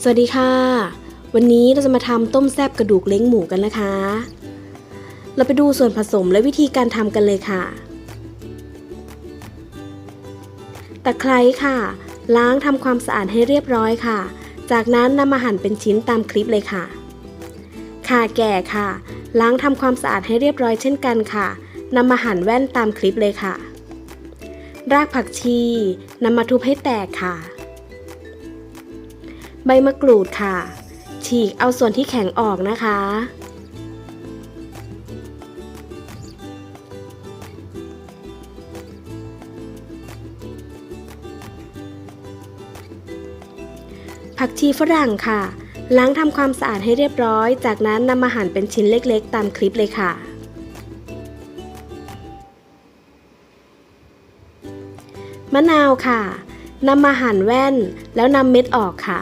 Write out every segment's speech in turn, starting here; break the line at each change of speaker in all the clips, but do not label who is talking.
สวัสดีค่ะ วันนี้เราจะมาทำต้มแซบกระดูกเล้งหมูกันนะคะ เราไปดูส่วนผสมและวิธีการทำกันเลยค่ะ ตะไคร้ค่ะ ล้างทำความสะอาดให้เรียบร้อยค่ะ จากนั้นนำมาหั่นเป็นชิ้นตามคลิปเลยค่ะข่าแก่ค่ะ ล้างทำความสะอาดให้เรียบร้อยเช่นกันค่ะนำมาหั่นแว่นตามคลิปเลยค่ะ รากผักชีนำมาทุบให้แตกค่ะ ใบมะกรูดค่ะ ฉีกเอาส่วนที่แข็งออกนะคะ ผักชีฝรั่งค่ะ ล้างทำความสะอาดให้เรียบร้อย จากนั้นนำมาหั่นเป็นชิ้นเล็กๆ ตามคลิปเลยค่ะมะนาวค่ะ นำมาหั่นแว่นแล้วนำเม็ดออกค่ะ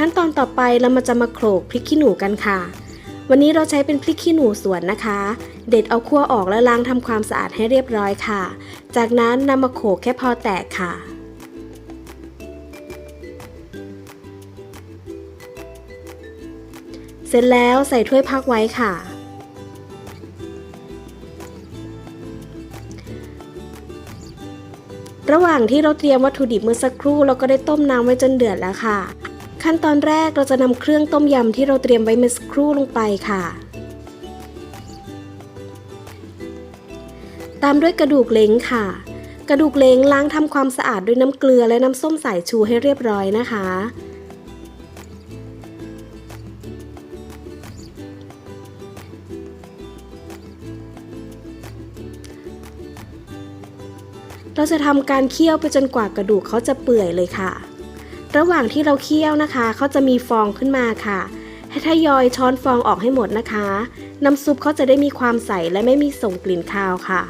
ขั้นตอนต่อไปเรามาจะมาโขลกพริกขี้หนูกันค่ะ วันนี้เราใช้เป็นพริกขี้หนูสวนนะคะ เด็ดเอาขั้วออกแล้วล้างทำความสะอาดให้เรียบร้อยค่ะ จากนั้นนำมาโขลกแค่พอแตกค่ะเสร็จแล้วใส่ถ้วยพักไว้ค่ะ ระหว่างที่เราเตรียมวัตถุดิบเมื่อสักครู่เราก็ได้ต้มน้ำไว้จนเดือดแล้วค่ะ ขั้นตอนแรกเราจะนำเครื่องต้มยำที่เราเตรียมไว้เมื่อสักครู่ลงไปค่ะ ตามด้วยกระดูกเล้งค่ะ กระดูกเล้งล้างทำความสะอาดด้วยน้ำเกลือและน้ำส้มสายชูให้เรียบร้อยนะคะ เราจะทำการเคี่ยวไปจนกว่ากระดูกเขาจะเปื่อยเลยค่ะ ระหว่างที่เราเคี่ยวนะคะเขาจะมีฟองขึ้นมาค่ะ ให้ทยอยช้อนฟองออกให้หมดนะคะ น้ำซุปเขาจะได้มีความใสและไม่มีส่งกลิ่นคาวค่ะ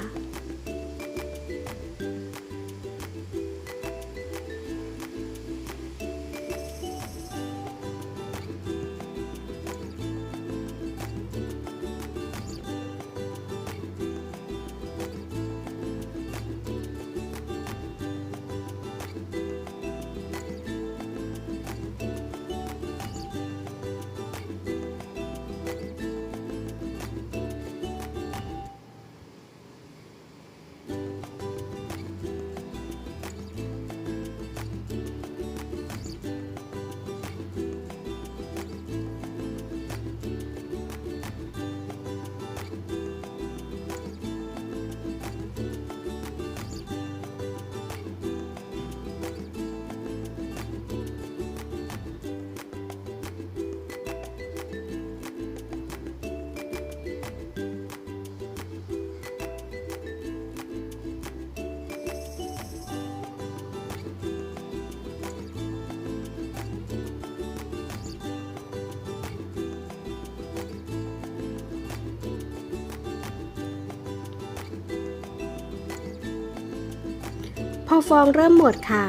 พอฟองเริ่มหมดค่ะ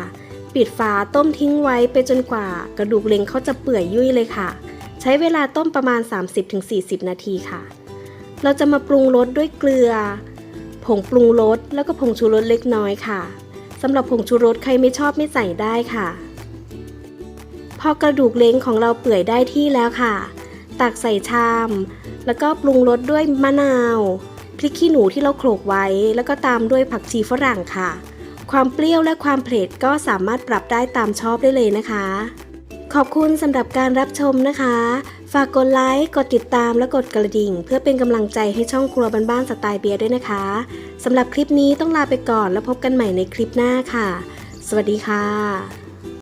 ปิดฝาต้มทิ้งไว้ไปจนกว่า กระดูกเล้งเขาจะเปื่อยยุ่ยเลยค่ะ ใช้เวลาต้มประมาณ 30-40 นาทีค่ะ เราจะมาปรุงรสด้วยเกลือ ผงปรุงรสแล้วก็ผงชูรสเล็กน้อยค่ะสำหรับผงชูรสใครไม่ชอบไม่ใส่ได้ค่ะ พอกระดูกเล้งของเราเปื่อยได้ที่แล้วค่ะ ตักใส่ชาม แล้วก็ปรุงรสด้วยมะนาวพริกขี้หนูที่เราโขลกไว้ แล้วก็ตามด้วยผักชีฝรั่งค่ะ ความเปรี้ยวและความเผ็ดก็สามารถปรับได้ตามชอบได้เลยนะคะ ขอบคุณสำหรับการรับชมนะคะ ฝากกดไลค์ กดติดตามและกดกระดิ่ง เพื่อเป็นกำลังใจให้ช่องครัวบ้านๆสไตล์เบียร์ด้วยนะคะสำหรับคลิปนี้ต้องลาไปก่อนแล้วพบกันใหม่ในคลิปหน้าค่ะ สวัสดีค่ะ